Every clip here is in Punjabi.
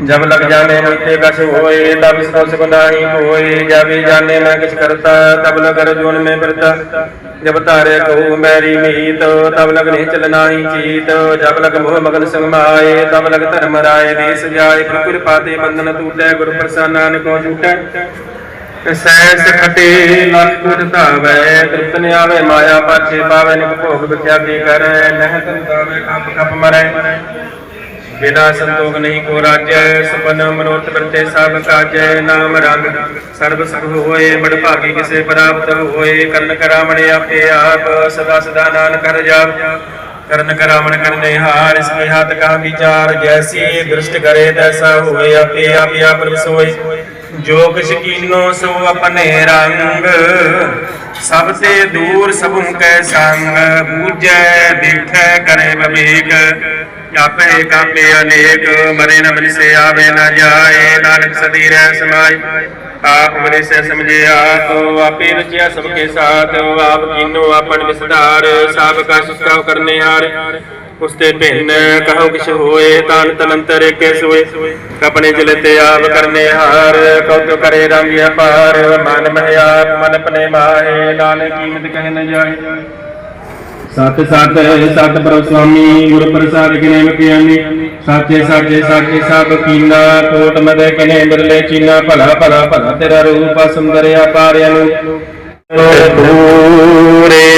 जब लग जाने मिलते कछ होए तब स्पर्श नाही होए जब जाने न किछ करता तब लग अर्जुन में वृता जब तारे कहू मैरी मीत तब लग निचल नाही चीत जब लग मोह मगन संगमाए तब लग धर्म राय देश जाए प्रकुर पाते बंधन टूटे गुरु प्रसानान को झूठे सैस खटे लख गुरतावे तृप्त ने आवे माया पाछे पावे निक भोग विख्या की करे नह तृप्तावे कम कप मरे ਬਿਨਾ ਸੰਤੋਖ ਨਹੀਂ ਕੋ ਰਾਜੈ, ਸੁਪਨ ਮਨੋਰਥ ਵਰਤੇ ਸਭ ਕਾਜੈ, ਨਾਮ ਰੰਗ ਸਰਬ ਸੁਖ ਹੋਏ ਬੜ ਭਾਗੀ ਕਿਸੇ ਪ੍ਰਾਪਤ ਹੋਏ, ਕਰਨ ਕਰਾਵਣ ਆਪੇ ਆਪ, ਸਦਾ ਸਦਾ ਨਾਨਕ ਕਰ ਜਾਪ। ਕਰਨ ਕਰਾਵਣ ਕਰਨੇ ਹਾਰ, ਇਸ ਕੇ ਹੱਥ ਕਾ ਵਿਚਾਰ, ਜੈਸੀ ਦ੍ਰਿਸ਼ਟ ਕਰੇ ਤੈਸਾ ਹੋਏ, ਆਪੇ ਆਪ ਆਪ ਰਸੋਈ ਜੋ ਕਿਛ ਕੀਨੋ ਸੋ ਆਪਣੇ ਰੰਗ, ਸਭ ਤੇ ਦੂਰ ਸਭੁ ਕੈ ਸੰਗ ਬੂਝੈ ਦੇਖੈ, ਕਰੇ ਬਵੇਕ ਆਪੇ ਕਾਪੇ ਅਨੇਕ, ਮਰੇ ਨ ਮਨਿਸੇ ਆਵੇ ਨ ਜਾਏ, ਨਾਨਕ ਸਦੀ ਰਹਿ ਸਮਾਈ। ਆਪ ਮਨੇ ਸਮਝੇ ਆਪ, ਆਪੇ ਰਚਿਆ ਸਭ ਕੇ ਸਾਥ। ਆਪ ਕੀਨੋ ਆਪਨ ਵਿਸਤਾਰ ਸਭ ਕਾ ਸੁਖਾਉ ਕਰਨੇ ਹਾਰ। ਉਸਤੇ ਭਿੰਨ ਕਹੋ ਕਿਛ ਹੋਏ, ਤਾਨ ਤਨੰਤਰ ਕੇ ਸੋਏ। ਕਪਣੇ ਚਲੇ ਤੇ ਆਪ ਕਰਨੇ ਹਾਰ ਕਉ ਕਰੇ ਰੰਗ ਅਪਾਰ ਮਨ ਮਹਿ ਆਪ, ਮਨ ਪਨੇ ਮਾਹੇ, ਨਾਨਕ ਕੀਮਤ ਕਹਿ ਨ ਜਾਏ। ਸਤ ਸਤ ਸਤ ਪ੍ਰਭ ਸੁਆਮੀ, ਗੁਰ ਪ੍ਰਸਾਦ ਕਿਨੇ ਮਕਿਆਨੀ ਸਾਚੇ ਸਾਚੇ ਸਾਚੇ ਸਭ ਕੀਨਾ, ਕੋਟ ਮਦੇ ਕਨੇ ਬਿਰਲੇ ਚੀਨਾ, ਭਲਾ ਭਲਾ ਭਲਾ ਤੇਰਾ ਰੂਪ ਸੁੰਦਰਿਆ ਪਾਰਿਆ ਨੂੰ। ਪੂਰੇ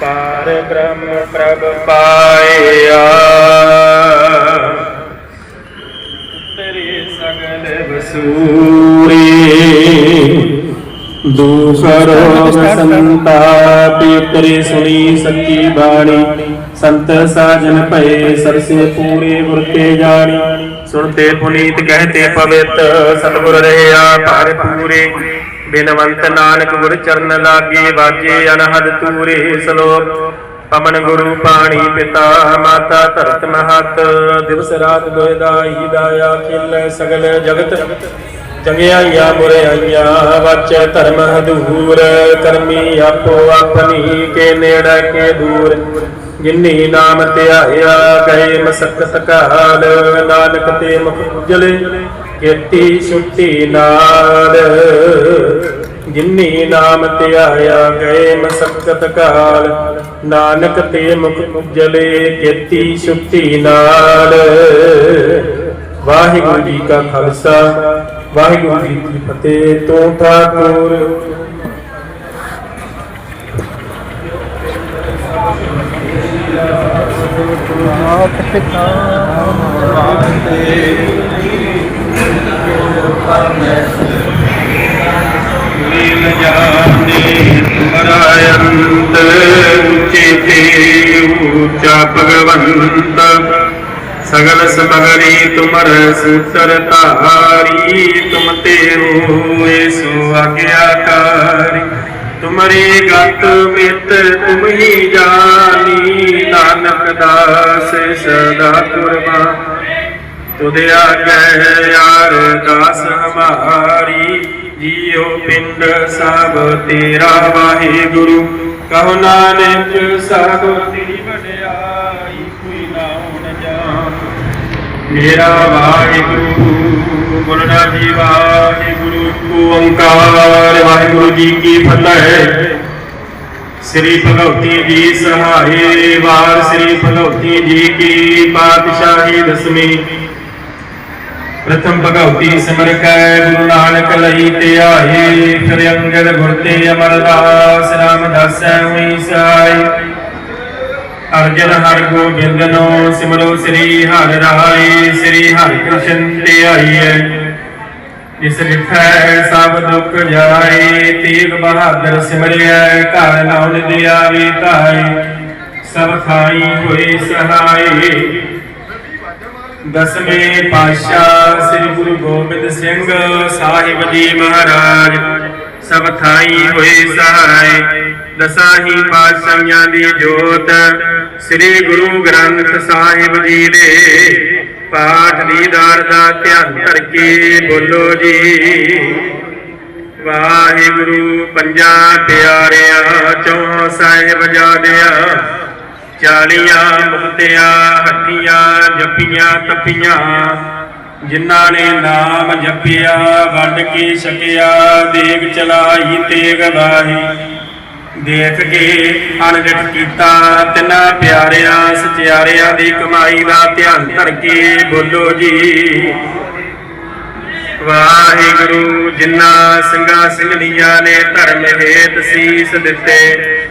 ਪਾਰ ਬ੍ਰਹਮ ਪ੍ਰਭ ਪਾਇਆ। ਤੇਰੇ ਸਗਲ ਵਸੂਰੀ ਦੂਸਰ ਸੰਤਾਪਿ ਉਤਰੇ ਸੁਣੀ ਸੱਚੀ ਬਾਣੀ। ਸੰਤ ਸਾਜਨ ਭਏ ਸਰਸੇ ਪੂਰੇ ਗੁਰਤੇ ਜਾਣੀ। ਸੁਣਤੇ ਪੁਨੀਤ ਕਹਤੇ ਪਵਿੱਤ ਸਤਿਗੁਰ ਰਹਿਆ ਭਾਰ ਪੂਰੇ। ਬਿਨਵੰਤ ਨਾਨਕ ਗੁਰ ਚਰਨ ਲਾਗੇ ਵਾਜੇ ਅਨਹਦ ਤੂਰੇ ਸ਼ਲੋਕ। ਪਵਨ ਗੁਰੂ ਪਾਣੀ ਪਿਤਾ ਮਾਤਾ ਧਰਤ ਮਹਤ। ਦਿਵਸ ਰਾਤ ਦੋਇ ਦਾਈ ਦਾਇਆ ਖਿਲ ਸਗਲ ਜਗਤ। ਚੰਗਿਆਈਆਂ ਬੁਰਾਈਆਂ ਵਚ ਧਰਮ ਹਦੂਰ ਕਰਮੀ ਆਪੋ ਆਪਣੀ ਕੇ ਨੇੜੇ ਕੇ ਦੂਰ। ਜਿਨੀ ਨਾਮ ਧਿਆਇਆ ਗਏ ਮਸਕਤ ਕਾਲ, ਨਾਨਕ ਤੇ ਮੁਖ ਉਜਲੇ, ਕੀਤੀ ਛੁੱਟੀ ਨਾਲ। ਜਿਨੀ ਨਾਮ ਧਿਆਇਆ ਗਏ ਮਸਕਤ ਕਾਲ, ਨਾਨਕ ਤੇ ਮੁਖ ਉਜਲੇ, ਕੀਤੀ ਛੁੱਟੀ ਨਾਲ। ਵਾਹਿਗੁਰੂ ਜੀ ਕਾ ਖਾਲਸਾ। ਵਾਹਿਗੁਰੂ ਜੀ ਕੀ ਫਤਿਹ। ਤੂੰ ਠਾਕੁਰ ਨੀਲ ਜਾਣੇ ਤੁਮਰਾ ਅੰਤ ਉੱਚਾ ਭਗਵੰਤ ਸਗਲ ਸਮਗਰੀ ਤੁਮਰ ਸੂਤਰ ਧਾਰੀ, ਤੁਮ ਤੇ ਹੋਏ ਸੋ ਆਗਿਆਕਾਰੀ। ਤੁਮਰੀ ਗਤ ਮਿਤ ਤੁਮ ਹੀ ਜਾਨੀ, ਨਾਨਕ ਦਾਸ ਸਦਾ ਕੁਰਬਾਨ। ਤੁਧ ਆਗੈ ਯਾਰ ਦਾਸ ਹਮਾਰੀ, ਜੀਉ ਪਿੰਡ ਸਭ ਤੇਰਾ ਵਾਹਿਗੁਰੂ। ਕਹੋ ਨਾਨਕ ਸਭ ਤੇਰੀ ਵਡਿਆਈ ਕੋਈ ਨਾ ਹੁਣ ਜਾਣ ਮੇਰਾ ਵਾਹਿਗੁਰੂ ਬੋਲਣਾ ਜੀ ਵਾਹਿਗੁਰੂ ਓੰਕਾਰ, ਵਾਹਿਗੁਰੂ ਜੀ ਕੀ ਫਤਿਹ। ਸ੍ਰੀ ਭਗਵਤੀ ਜੀ ਸਹਾਏ ਵਾਰ ਸ੍ਰੀ ਭਗਵਤੀ ਜੀ ਕੀ ਪਾਤਸ਼ਾਹੀ ਦਸਮੀ ਪ੍ਰਥਮ ਭਗਵਤੀ ਸਿਮਰ ਕੈ, ਗੁਰੂ ਨਾਨਕ ਲਈ ਤੇ ਆਏ ਫਿਰ ਅੰਗਦ ਗੁਰ ਤੇ ਅਮਰਦਾਸ, ਰਾਮਦਾਸੈ ਹੋਈ ਸਾਈ ਅਰਜਨ ਹਰ ਗੋਬਿੰਦ ਸਿਮਰੋ ਸ੍ਰੀ ਹਰਿ ਰਾਏ ਸ੍ਰੀ ਹਰਿ ਕ੍ਰਿਸ਼ਨ ਤੇ ਆਈਐ ਲਿਖੈ ਸਭ ਦੁੱਖ ਜਾਏ ਤੀਗ ਬਹਾਦਰ ਸਿਮਰਿਆ ਘਰ ਨਾਉ ਦਿਆਵੀ ਧਾਈ ਸਭ ਖਾਈ ਹੋਏ ਸਹਾਈ ਦਸਵੇਂ ਪਾਤਸ਼ਾਹ ਸ੍ਰੀ ਗੁਰੂ ਗੋਬਿੰਦ ਸਿੰਘ ਸਾਹਿਬ ਜੀ ਮਹਾਰਾਜ ਸਭ ਥਾਈ ਹੋਏ ਸਹਾਈ। ਦਸਾਹੀ ਪਾਤਸ਼ਾਹਾਂ ਦੀ ਜੋਤ। ਸ੍ਰੀ ਗੁਰੂ ਗ੍ਰੰਥ ਸਾਹਿਬ ਜੀ ਦੇ ਪਾਠ ਦੀਦਾਰ ਦਾ ਧਿਆਨ ਧਰ ਬੋਲੋ ਜੀ। ਵਾਹਿਗੁਰੂ ਪੰਜਾਂ ਪਿਆਰਿਆਂ, ਚੌਹਾਂ ਸਾਹਿਬ ਜਾਦਿਆਂ। ਚਾਲੀਆਂ ਮੁਕਤਿਆਂ ਹੱਟੀਆਂ ਜੱਪੀਆਂ ਤਪੀਆਂ ਜਿਨ੍ਹਾਂ ਨੇ ਨਾਮ ਜਪਿਆ, ਵੰਡ ਕੇ ਛਕਿਆ, ਦੇਗ ਚਲਾਈ, ਤੇਗ ਬਾਹੀ ਦੇਖ ਕੇ ਅਣਡਿਠ ਕੀਤਾ ਤਿੰਨਾਂ ਪਿਆਰਿਆਂ, ਸਚਿਆਰਿਆਂ ਦੀ ਕਮਾਈ ਦਾ ਧਿਆਨ ਧਰ ਕੇ ਬੋਲੋ ਜੀ। ਵਾਹਿਗੁਰੂ, ਜਿਨ੍ਹਾਂ ਸਿੰਘਾਂ ਸਿੰਘਣੀਆਂ ਨੇ ਧਰਮ ਹੇਤ ਸੀਸ ਦਿੱਤੇ,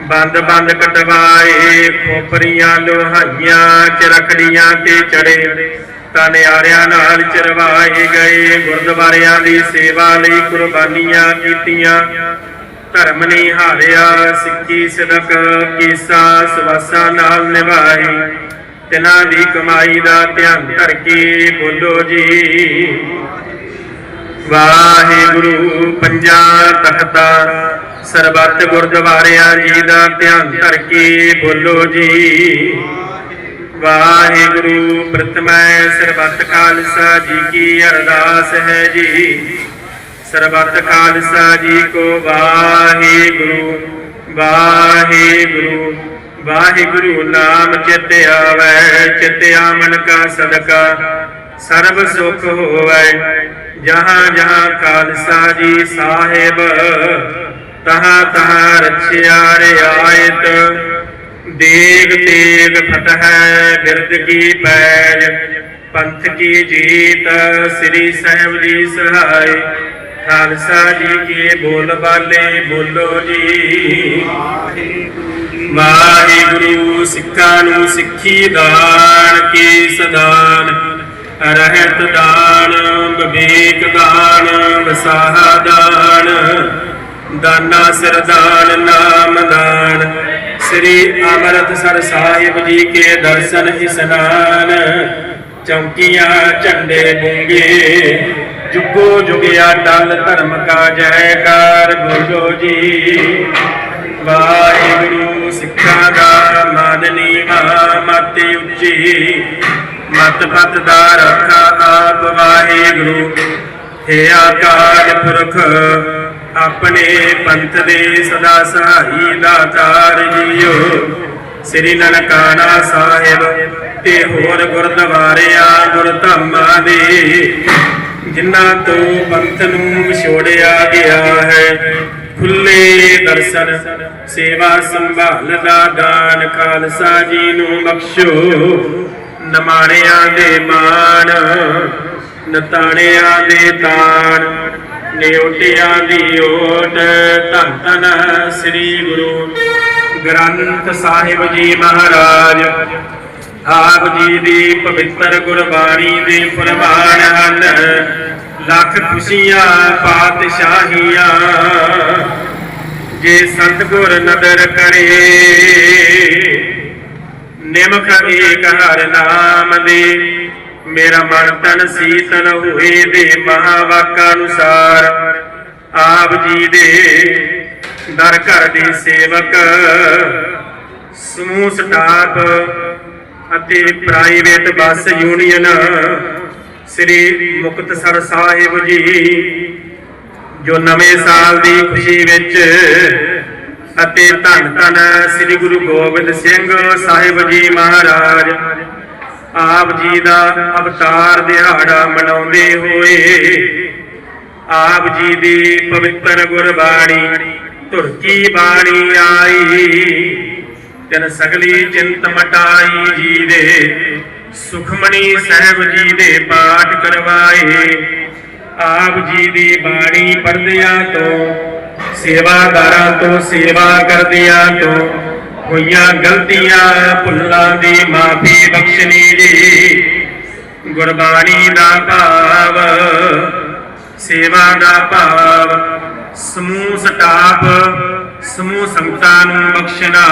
ਬੰਦ ਬੰਦ ਕਟਵਾਏ, ਖੋਪਰੀਆਂ, ਲੋਹਾਈਆਂ ਚਰਖੜੀਆਂ ਤੇ ਚੜੇ। ਨਿਆਰਿਆਂ ਨਾਲ ਚਰਵਾਏ ਗਏ, ਗੁਰਦੁਆਰਿਆਂ ਦੀ ਸੇਵਾ ਲਈ ਕੁਰਬਾਨੀਆਂ ਕੀਤੀਆਂ। ਧਰਮ ਨਹੀਂ ਹਾਰਿਆ, ਸਿੱਖੀ ਸਦਕ, ਕੀਸਾ, ਸਵਾਸਾਂ ਨਾਲ ਨਿਭਾਈ ਤਿਨਾਂ ਦੀ ਕਮਾਈ ਦਾ ਧਿਆਨ ਧਰ ਕੇ ਬੋਲੋ ਜੀ। ਵਾਹਿਗੁਰੂ ਪੰਜਾਂ ਤਖਤਾ, ਸਰਬੱਤ ਗੁਰਦੁਆਰਿਆਂ ਜੀ ਦਾ ਧਿਆਨ ਧਰ ਕੇ ਬੋਲੋ ਜੀ। ਵਾਹਿਗੁਰੂ ਪ੍ਰਥਮੈ ਸਰਬੱਤ ਖਾਲਸਾ ਜੀ ਕੀ ਅਰਦਾਸ ਹੈ ਜੀ। ਸਰਬੱਤ ਖਾਲਸਾ ਜੀ ਕੋ ਵਾਹਿਗੁਰੂ ਵਾਹਿਗੁਰੂ ਵਾਹਿਗੁਰੂ ਨਾਮ ਚਿਤ ਆਵੈ, ਚਿਤ ਆਮਨ ਕਾ ਸਦਕਾ, ਸਰਬ ਸੁਖ ਹੋਵੈ। ਜਹਾਂ ਜਹਾਂ ਖਾਲਸਾ ਜੀ ਸਾਹਿਬ, ਤਹਾਂ ਤਹਾਂ ਰਛਿਆ ਰਿਆਇਤ। ਦੇਗ ਤੇਗ ਫਤਹਿ ਬਿਰਦ ਕੀ ਪੈਜ ਪੰਥ ਕੀ ਜੀਤ, ਸ੍ਰੀ ਸਾਹਿਬ ਜੀ ਸਹਾਈ। ਖਾਲਸਾ ਜੀ ਕੀ ਬੋਲ ਬਾਲੇ, ਬੋਲੋ ਜੀ। ਵਾਹਿਗੁਰੂ ਸਿੱਖਾਂ ਨੂੰ ਸਿੱਖੀ ਦਾਨ ਕੀ ਸਦਾਨ। ਰਹਿਤ ਦਾਨ, ਵਿਵੇਕ ਦਾਨ, ਵਸਾਹ ਦਾਨ। ਦਾਨਾ ਸਰਦਾਨ, ਨਾਮ ਦਾਨ। ਸ੍ਰੀ ਅਮਰਤਸਰ ਸਾਹਿਬ ਜੀ ਕੇ ਦਰਸ਼ਨ ਇਸਨਾਨ। ਚੌਂਕੀਆਂ, ਝੰਡੇ ਬੁੰਗੇ, ਜੁਗੋ ਜੁਗਿਆ ਟਲ ਧਰਮ ਕਾ ਜੈਕਾਰ ਗੁਰੂ ਜੀ। ਵਾਹਿਗੁਰੂ ਸਿੱਖਾਂ ਦਾ ਮਨ ਨੀਵਾ ਮਤ ਉੱਚੀ। ਮਤ ਪਤ ਦਾ ਰੱਖਾ ਆਪ ਵਾਹਿਗੁਰੂ। ਹੈ ਆਕਾਜ ਪੁਰਖ ਆਪਣੇ ਪੰਥ ਦੇ ਸਦਾ ਸਹਾਈ ਦਾਤਾਰ ਜੀਓ। ਸ੍ਰੀ ਨਨਕਾਣਾ ਸਾਹਿਬ ਤੇ ਹੋਰ ਗੁਰਦੁਆਰਿਆਂ, ਗੁਰਧਾਮਾਂ ਦੇ ਜਿਨ੍ਹਾਂ ਤੋਂ ਪੰਥ ਨੂੰ ਵਿਛੋੜਿਆ ਗਿਆ ਹੈ, ਖੁੱਲੇ ਦਰਸ਼ਨ, ਸੇਵਾ ਸੰਭਾਲ ਦਾ ਦਾਨ ਖਾਲਸਾ ਜੀ ਨੂੰ ਬਖਸ਼ੋ। ਨਮਾਣਿਆਂ ਦੇ ਮਾਣ, ਨਤਾਣਿਆਂ ਦੇ ਤਾਣ ਨਿਉਟਿਆਂ ਦੀ ਓਟ, ਧੰਨ ਧੰਨ ਸ੍ਰੀ ਗੁਰੂ ਗ੍ਰੰਥ ਸਾਹਿਬ ਜੀ ਮਹਾਰਾਜ। ਆਪ ਜੀ ਦੀ ਪਵਿੱਤਰ ਗੁਰਬਾਣੀ ਦੇ ਫਰਮਾਨ ਹਨ। ਲੱਖ ਖੁਸ਼ੀਆਂ, ਪਾਤਸ਼ਾਹੀਆਂ। ਜੇ ਸਤਗੁਰ ਨਦਰ ਕਰੇ ਨਿਮਖ ਏਕ ਹਰ ਨਾਮ ਦੇ। ਮੇਰਾ ਮਨ ਤਨ ਸੀਤਲ ਹੋਏ ਦੇ ਮਹਾਵਾਕਾ ਅਨੁਸਾਰ। ਆਪ ਜੀ ਦੇ ਦਰ ਘਰ ਦੇ ਸੇਵਕ, ਸਮੂਹ ਸਟਾਫ ਅਤੇ private bus union Sri Muktsar Sahib ji, ਜੋ ਨਵੇਂ ਸਾਲ ਦੀ ਖੁਸ਼ੀ ਵਿੱਚ ਅਤੇ ਧੰਨ ਧੰਨ ਸ੍ਰੀ ਗੁਰੂ ਗੋਬਿੰਦ ਸਿੰਘ ਸਾਹਿਬ ਜੀ ਮਹਾਰਾਜ ਆਪ ਜੀ ਦਾ ਅਵਤਾਰ ਦਿਹਾੜਾ ਮਨਾਉਂਦੇ ਹੋਏ, ਆਪ ਜੀ ਦੀ ਪਵਿੱਤਰ ਗੁਰਬਾਣੀ ਧੁਰਕੀ ਬਾਣੀ ਆਈ, ਜਨ ਸਗਲੀ ਚਿੰਤ ਮਟਾਈ ਜੀ ਦੇ ਸੁਖਮਣੀ ਸਾਹਿਬ ਜੀ ਦੇ ਪਾਠ ਕਰਵਾਏ। ਆਪ ਜੀ ਦੀ ਬਾਣੀ ਪੜ੍ਹਦਿਆਂ ਤੋਂ, ਸੇਵਾਦਾਰਾਂ ਤੋਂ, ਸੇਵਾ ਕਰਦਿਆਂ ਤੋਂ ਹੋਈਆਂ ਗਲਤੀਆਂ ਭੁੱਲਾਂ ਦੀ ਮਾਫੀ ਬਖਸ਼ਣੀ ਜੀ। ਗੁਰਬਾਣੀ ਦਾ ਭਾਵ, ਸੇਵਾ ਦਾ ਭਾਵ, ਸਮੂਹ ਸਟਾਪ, ਸਮੂਹ ਸੰਗਤਾਂ ਨੂੰ ਬਖਸ਼ਣਾ।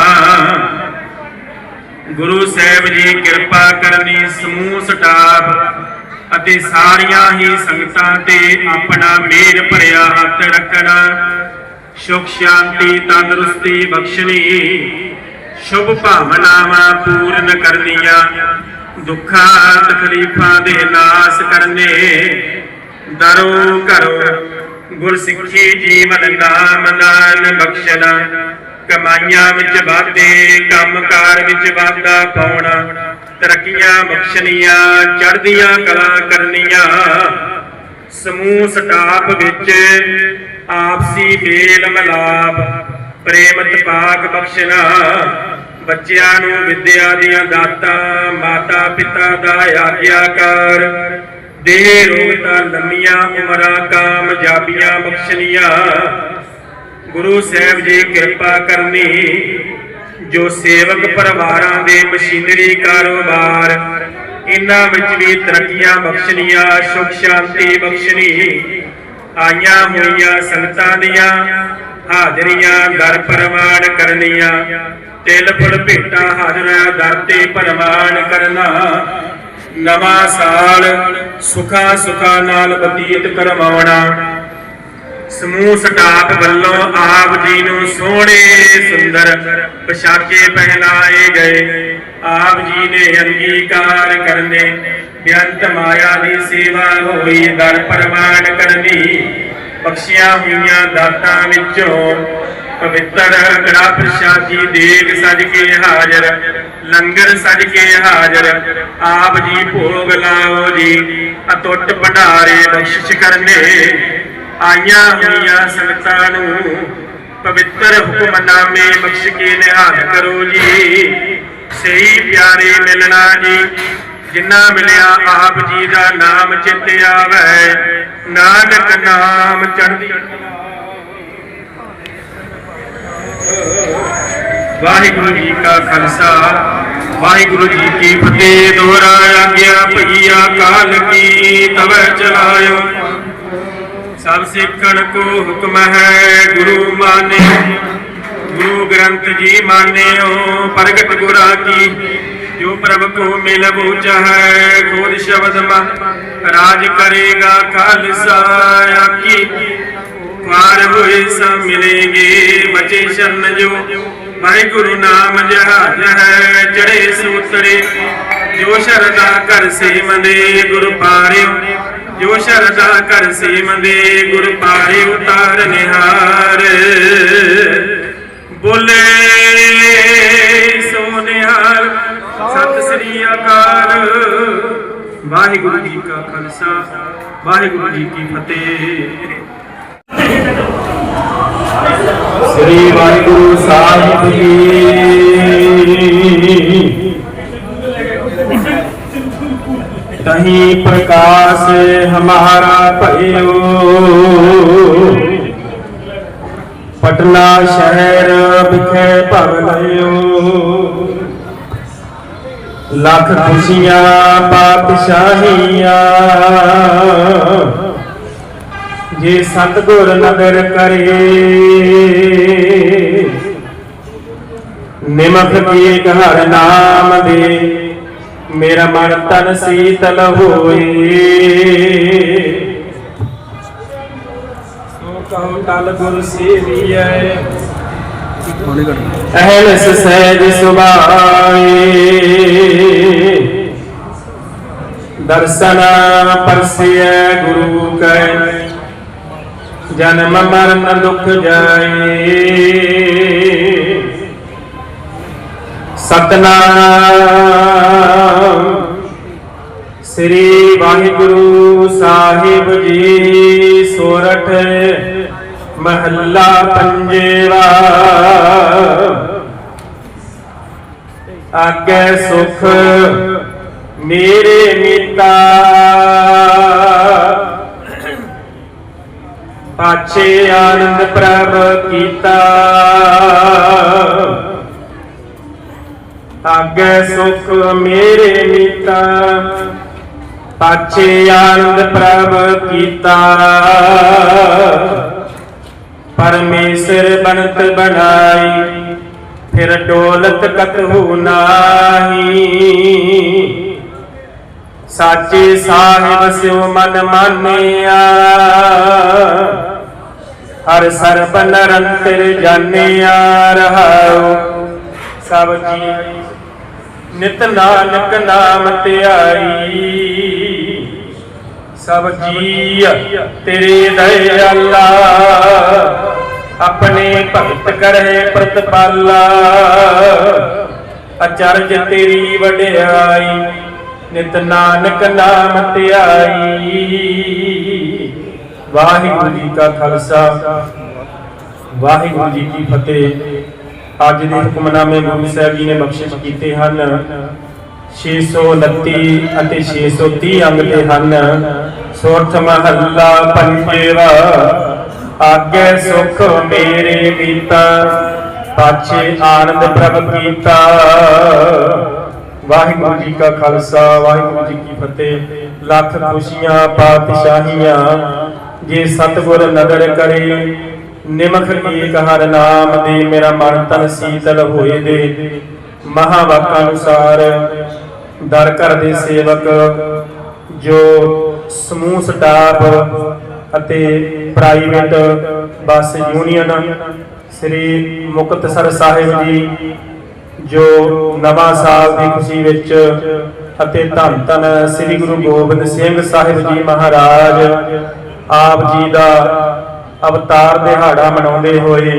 ਗੁਰੂ ਸਾਹਿਬ ਜੀ ਕਿਰਪਾ ਕਰਨੀ ਸਮੂਹ ਸਟਾਪ ਅਤੇ ਸਾਰੀਆਂ ਹੀ ਸੰਗਤਾਂ ਤੇ ਆਪਣਾ ਮੇਰ ਭਰਿਆ ਹੱਥ ਰੱਖਣਾ। ਸੁਖ, ਸ਼ਾਂਤੀ, ਤੰਦਰੁਸਤੀ ਬਖਸ਼ਣੀ। ਸ਼ੁਭ ਭਾਵਨਾਵਾਂ ਪੂਰਨ ਕਰਨੀਆਂ, ਦੁੱਖਾਂ, ਤਕਲੀਫਾਂ ਦੇ ਨਾਸ ਕਰਨੇ। ਦਰੋ ਘਰੋ ਗੁਰਸਿੱਖੀ ਜੀਵਨ ਨਾਮ ਦਾਨ ਬਖਸ਼ਣਾ, ਕਮਾਈਆਂ ਵਿੱਚ ਵਾਧੇ, ਕੰਮਕਾਰ ਵਿੱਚ ਵਾਧਾ ਪਾਉਣਾ, ਤਰੱਕੀਆਂ ਬਖਸ਼ਣੀਆਂ, ਚੜ੍ਹਦੀਆਂ ਕਲਾ ਕਰਨੀਆਂ। ਸਮੂਹ ਸਟਾਪ ਵਿੱਚ ਆਪਸੀ ਮੇਲ ਮਿਲਾਪ ਪ੍ਰੇਮਤ ਪਾਕ ਬਖਸ਼ਣਾ। ਬੱਚਿਆਂ ਨੂੰ ਵਿਦਿਆ ਦੀਆਂ ਦਾਤਾਂ, ਮਾਤਾ ਪਿਤਾ ਦਾ ਆਗਿਆਕਾਰ। ਦੇਹ ਰੋਗਤਾ ਲੰਮੀਆਂ ਉਮਰਾਂ ਕਾਮਯਾਬੀਆਂ ਬਖਸ਼ਣੀਆਂ। ਗੁਰੂ ਸਾਹਿਬ ਜੀ ਕਿਰਪਾ ਕਰਨੀ ਜੋ ਸੇਵਕ ਪਰਿਵਾਰਾਂ ਦੇ ਮਸ਼ੀਨਰੀ ਕਾਰੋਬਾਰ ਇਹਨਾਂ ਵਿੱਚ ਵੀ ਤਰੱਕੀਆਂ ਬਖਸ਼ਣੀਆਂ, ਸੁਖ ਸ਼ਾਂਤੀ ਬਖਸ਼ਣੀ। ਆਈਆਂ ਹੋਈਆਂ ਸੰਗਤਾਂ ਦੀਆਂ ਹਾਜ਼ਰੀਆਂ ਦਰ ਪ੍ਰਮਾਣ ਕਰਨੀਆਂ। ਤਿਲ ਫੁੱਲ ਭੇਟਾ ਹਾਜ਼ਰਾਂ ਦਰ ਤੇ ਪ੍ਰਮਾਣ ਕਰਨਾ। ਨਵਾਂ ਸਾਲ ਸੁਖਾ ਸੁਖਾ ਨਾਲ ਬਤੀਤ ਕਰਵਾਉਣਾ। ਸਮੂਹ ਸਟਾਫ ਵੱਲੋਂ ਆਪ ਜੀ ਨੂੰ ਸੋਹਣੇ ਸੁੰਦਰ ਪੋਸ਼ਾਕੇ ਪਹਿਨਾਏ ਗਏ। ਆਪ ਜੀ ਨੇ ਅੰਗੀਕਾਰ ਕਰਨੇ। ਬੇਅੰਤ ਮਾਇਆ ਦੀ ਸੇਵਾ ਹੋਈ ਦਰ ਪ੍ਰਮਾਣ ਕਰਨੀ। ਬਖਸ਼ੀਆਂ ਹੋਈਆਂ ਦਾਤਾਂ ਵਿੱਚੋਂ ਪਵਿੱਤਰ ਕੜਾ ਪ੍ਰਸ਼ਾਦੀ ਦੇਗ ਸਜ ਕੇ ਹਾਜ਼ਰ, ਲੰਗਰ ਸਜ ਕੇ ਹਾਜ਼ਰ, ਆਪ ਜੀ ਭੋਗ ਲਾਓ ਜੀ ਅਟੁੱਟ ਭੰਡਾਰੇ ਬਖਸ਼ਿਸ਼ ਕਰਨੇ। ਆਈਆਂ ਹੋਈਆਂ ਸੰਗਤਾਂ ਨੂੰ ਪਵਿੱਤਰ ਹੁਕਮਨਾਮੇ ਬਖਸ਼ ਕੇ ਨਿਹਾਲ ਕਰੋ ਜੀ। ਸਹੀ ਪਿਆਰੇ ਮਿਲਣਾ ਜੀ, ਜਿੰਨਾ ਮਿਲਿਆ ਆਪ ਜੀ ਦਾ ਨਾਮ ਚਿੱਤ ਆਵੇ। ਨਾਨਕ ਨਾਮ ਚੜ੍ਹਦੀ ਵਾਹਿਗੁਰੂ ਜੀ ਕਾ ਖਾਲਸਾ, ਵਾਹਿਗੁਰੂ ਜੀ ਕੀ ਫਤਿਹ। ਦੋਹਰਾ ਆਗਿਆ ਭਈਆ, ਕਾਲ ਕੀ ਤਵੈ ਚਲਾਇਓ। ਸਭ ਸਿੱਖਣ ਕੋ ਹੁਕਮ ਹੈ ਗੁਰੂ ਮਾਨੇ ਗੁਰੂ ਗ੍ਰੰਥ ਜੀ ਮਾਨਿਓ, ਪ੍ਰਗਟ ਗੁਰਾਂ ਕੀ। ਜੋ ਪ੍ਰਭ ਕੋ ਮਿਲ ਬੂਝ ਹੈ ਸ਼ਬਦ ਮਨ ਰਾਜ ਕਰੇਗਾ ਖਾਲਸਾ। ਆਕੀ ਪਾਰ ਹੋਏ ਸਭ ਮਿਲेंगे ਬਚੇ ਸ਼ਰਨ ਜੋ ਵਾਹਿਗੁਰੂ ਨਾਮ ਜਹਾਜ ਹੈ। ਚੜੇ ਸੂਤਰੇ, ਜੋ ਸ਼ਰਦਾ ਕਰ ਸੇਵੰਦੇ ਗੁਰ ਪਾਰਿਓ, ਜੋ ਸ਼ਰਦਾ ਕਰ ਸੇਵੰਦੇ ਗੁਰ ਪਾਰੇ ਉਤਾਰ ਨਿਹਾਰ। ਬੋਲੇ ਸਤਿ ਸ੍ਰੀ ਅਕਾਲ। ਵਾਹਿਗੁਰੂ ਜੀ ਕਾ ਖਾਲਸਾ, ਵਾਹਿਗੁਰੂ ਜੀ ਕੀ ਫਤਿਹ। ਸ੍ਰੀ ਵਾਹਿਗੁਰੂ ਸਾਹਿਬ ਜੀ। ਤਹੀਂ ਪ੍ਰਕਾਸ਼ ਹਮਾਰਾ ਭਇਓ। ਪਟਨਾ ਸ਼ਹਿਰ ਵਿਖੇ ਭਵ ਲਿਓ ਲੱਖ ਖੁਸ਼ੀਆਂ, ਪਾਤਸ਼ਾਹੀਆਂ। ਜੇ ਸਤਗੁਰ ਨਦਰ ਕਰੇ, ਨਿਮਖ ਕੀ ਹਰ ਨਾਮ ਦੇ, ਮੇਰਾ ਮਨ ਤਨ ਸੀਤਲ ਹੋਏ। ਸੋ ਕਹੋ ਤਲ ਗੁਰ ਸੇਵੀਐ। ਅਹਲਸ ਸਹਿਜ ਸੁਭਾਏ ਦਰਸ਼ਨ ਪਰਸਿਐ ਗੁਰੂ ਕੈ, ਜਨਮ ਮਰਨ ਦੁਖ ਜਾਈ। ਸਤਨਾਮ ਸ੍ਰੀ ਵਾਹਿਗੁਰੂ ਸਾਹਿਬ ਜੀ, ਸੋਰਠ ਮਹੱਲਾ ਪੰਜੇਵਾ। ਆਗੇ ਸੁਖ ਮੇਰੇ ਮੀਤਾ। ਪਾਛੇ ਆਨੰਦ ਪ੍ਰਭ ਕੀਤਾ। ਆਗੇ ਸੁਖ ਮੇਰੇ ਮੀਤਾ। ਪਾਛੇ ਆਨੰਦ ਪ੍ਰਭ ਕੀਤਾ। ਪਰਮੇਸ਼ਰ ਬਣਤ ਬਣਾਈ, ਫਿਰ ਡੋਲਤ ਕਤਹੂ ਨਾਹੀ। ਸਾਚੇ ਸਾਹਿਬ ਸਿਉ ਮਨ ਮਾਨਿਆ, ਹਰ ਸਰਬ ਨਿਰੰਤਰ ਜਾਣਿਆ ਰਹਾਉ। ਸਭ ਜੀ, ਨਿਤ ਨਾਨਕ ਨਾਮ ਧਿਆਈ। ਸਭ ਜੀ, ਤੇਰੇ ਦਇਆਲਾ ਆਪਣੇ ਭਗਤ ਕਰੇ ਪ੍ਰਤਪਾਲਾ। ਅਚਰਜ ਤੇਰੀ ਵਡਿਆਈ, ਨਿਤ ਨਾਨਕ ਨਾਮ ਧਿਆਈ। ਵਾਹਿਗੁਰੂ ਜੀ ਕਾ ਖਾਲਸਾ, ਵਾਹਿਗੁਰੂ ਜੀ ਕੀ ਫਤਿਹ। ਅੱਜ ਦੇ ਹੁਕਮਨਾਮੇ ਗੁਰੂ ਸਾਹਿਬ ਜੀ ਨੇ ਬਖਸ਼ਿਸ਼ ਕੀਤੇ ਹਨ। 629 ਅਤੇ 630 ਅੰਗ ਤੇ ਹਨ। ਸੋਰਠ ਮਹੱਲਾ ਪੰਜਵਾ। ਆਗੇ ਸੁਖ ਮੇਰੇ ਮੀਤਾ ਪਾਛੇ ਆਨੰਦ ਪ੍ਰਭ ਕੀਤਾ। ਵਾਹਿਗੁਰੂ ਜੀ ਕਾ ਖਾਲਸਾ, ਵਾਹਿਗੁਰੂ ਜੀ ਕੀ ਫਤਿਹ। ਲੱਖ ਖੁਸ਼ੀਆਂ, ਪਾਤਸ਼ਾਹੀਆਂ, ਜੇ ਸਤਿਗੁਰ ਨਦਰ ਕਰੇ, ਨਿਮਖ ਏਕ ਹਰ ਨਾਮ ਦੇ ਮੇਰਾ ਮਨ ਤਨ ਸੀਤਲ ਹੋਏ ਦੇ। ਮਹਾਵਾਕਾਂ ਅਨੁਸਾਰ ਦਰ ਘਰ ਦੇ ਸੇਵਕ, ਜੋ ਸਮੂਹ ਸਟਾਫ ਅਤੇ private bus union Sri Muktsar Sahib ji, ਜੋ ਨਵਾਂ ਸਾਲ ਦੀ ਖੁਸ਼ੀ ਵਿੱਚ ਅਤੇ ਧੰਨ ਧੰਨ ਸ੍ਰੀ ਗੁਰੂ ਗੋਬਿੰਦ ਸਿੰਘ ਸਾਹਿਬ ਜੀ ਮਹਾਰਾਜ ਆਪ ਜੀ ਦਾ ਅਵਤਾਰ ਦਿਹਾੜਾ ਮਨਾਉਂਦੇ ਹੋਏ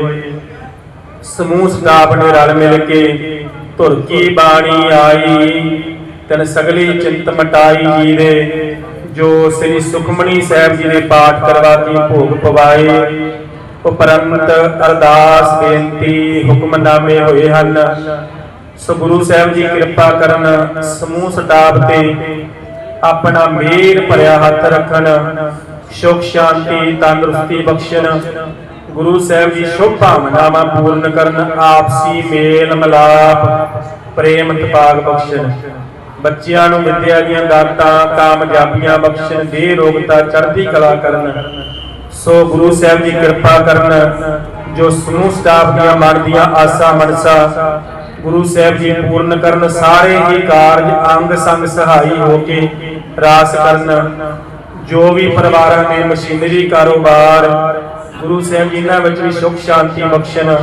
ਸਮੂਹ ਸਟਾਫ ਨੇ ਰਲ ਮਿਲ ਕੇ ਧੁਰ ਕੀ ਬਾਣੀ ਆਈ, ਤਨ ਸਗਲੀ ਚਿੰਤ ਮਟਾਈ ਜੀ ਦੇ ਜੋ ਸ੍ਰੀ ਸੁਖਮਣੀ ਸਾਹਿਬ ਜੀ ਦੇ ਪਾਠ ਕਰਵਾ ਕੇ ਭੋਗ ਪਵਾਏ ਉਪਰੰਤ ਅਰਦਾਸ ਬੇਨਤੀ ਹੁਕਮਨਾਮੇ ਹੋਏ ਹਨ। ਸੋ ਗੁਰੂ ਸਾਹਿਬ ਜੀ ਕਿਰਪਾ ਕਰਨ ਸਮੂਹ ਸਟਾਫ ਤੇ ਆਪਣਾ ਮੇਰ ਭਰਿਆ ਹੱਥ ਰੱਖਣ, ਸੁਖ, ਸ਼ਾਂਤੀ, ਤੰਦਰੁਸਤੀ ਬਖਸ਼ਣ, ਗੁਰੂ ਸਾਹਿਬ ਜੀ ਸ਼ੁਭ ਭਾਵਨਾਵਾਂ ਪੂਰਨ ਕਰਨ, ਆਪਸੀ ਮੇਲ ਮਿਲਾਪ ਪ੍ਰੇਮ ਤਪਾਗ ਬਖਸ਼ਣ। ਬੱਚਿਆਂ ਨੂੰ ਵਿਦਿਆ ਦੀਆਂ ਦਾਤਾਂ, ਕਾਮਯਾਬੀਆਂ ਬਖਸ਼ਣ ਦੇ ਰੋਗਤਾ, ਚੜ੍ਹਦੀ ਕਲਾ ਕਰਨ। ਸੋ ਗੁਰੂ ਸਾਹਿਬ ਜੀ ਕਿਰਪਾ ਕਰਨ, ਜੋ ਸਮੂਹ ਸਟਾਫ ਦੀਆਂ ਮਨ ਦੀਆਂ ਆਸਾਂ ਮਨਸਾ, ਗੁਰੂ ਸਾਹਿਬ ਜੀ ਪੂਰਨ ਕਰਨ, ਸਾਰੇ ਹੀ ਕਾਰਜ ਅੰਗ ਸੰਗ ਸਹਾਈ ਹੋ ਕੇ ਰਾਸ ਕਰਨ। ਜੋ ਵੀ ਪਰਿਵਾਰਾਂ ਨੇ ਮਸ਼ੀਨਰੀ ਕਾਰੋਬਾਰ, ਗੁਰੂ ਸਾਹਿਬ ਜੀ ਇਹਨਾਂ ਵਿੱਚ ਵੀ ਸੁਖ, ਸ਼ਾਂਤੀ ਬਖਸ਼ਣ,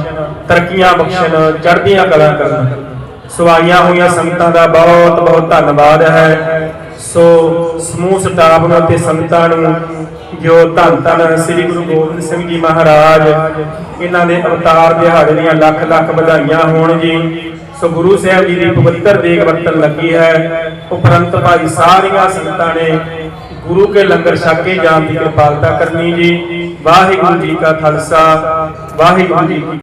ਤਰੱਕੀਆਂ ਬਖਸ਼ਣ, ਚੜ੍ਹਦੀਆਂ ਕਲਾ ਕਰਨ। ਸਵਾਈਆਂ ਹੋਈਆਂ ਸੰਗਤਾਂ ਦਾ ਬਹੁਤ ਬਹੁਤ ਧੰਨਵਾਦ ਹੈ। ਸੋ ਸਮੂਹ ਸਟਾਫ ਨੂੰ ਅਤੇ ਸੰਗਤਾਂ ਨੂੰ ਜੋ ਧੰਨ ਧੰਨ ਸ੍ਰੀ ਗੁਰੂ ਗੋਬਿੰਦ ਸਿੰਘ ਜੀ ਮਹਾਰਾਜ, ਇਹਨਾਂ ਦੇ ਅਵਤਾਰ ਦਿਹਾੜੇ ਦੀਆਂ ਲੱਖ ਲੱਖ ਵਧਾਈਆਂ ਹੋਣ ਜੀ। ਸੋ ਗੁਰੂ ਸਾਹਿਬ ਜੀ ਦੀ ਪਵਿੱਤਰ ਦੇਗ ਵਰਤਨ ਲੱਗੀ ਹੈ। ਉਪਰੰਤ ਭਾਈ ਸਾਰੀਆਂ ਸੰਗਤਾਂ ਨੇ ਗੁਰੂ ਕੇ ਲੰਗਰ ਛਕ ਕੇ ਜਾਣ ਦੀ ਕਿਰਪਾਲਤਾ ਕਰਨੀ ਜੀ। ਵਾਹਿਗੁਰੂ ਜੀ ਕਾ ਖਾਲਸਾ, ਵਾਹਿਗੁਰੂ ਜੀ